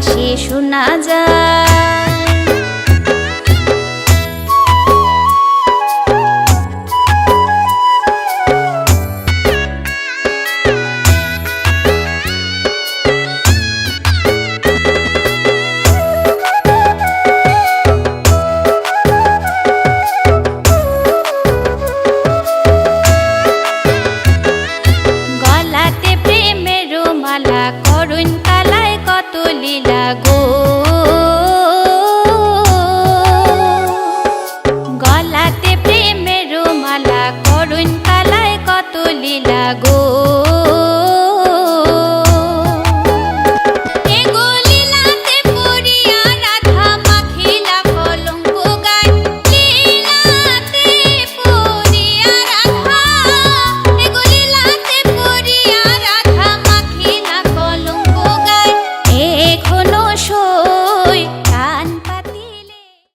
বাসে শোনা যায়। করুণ ময়লা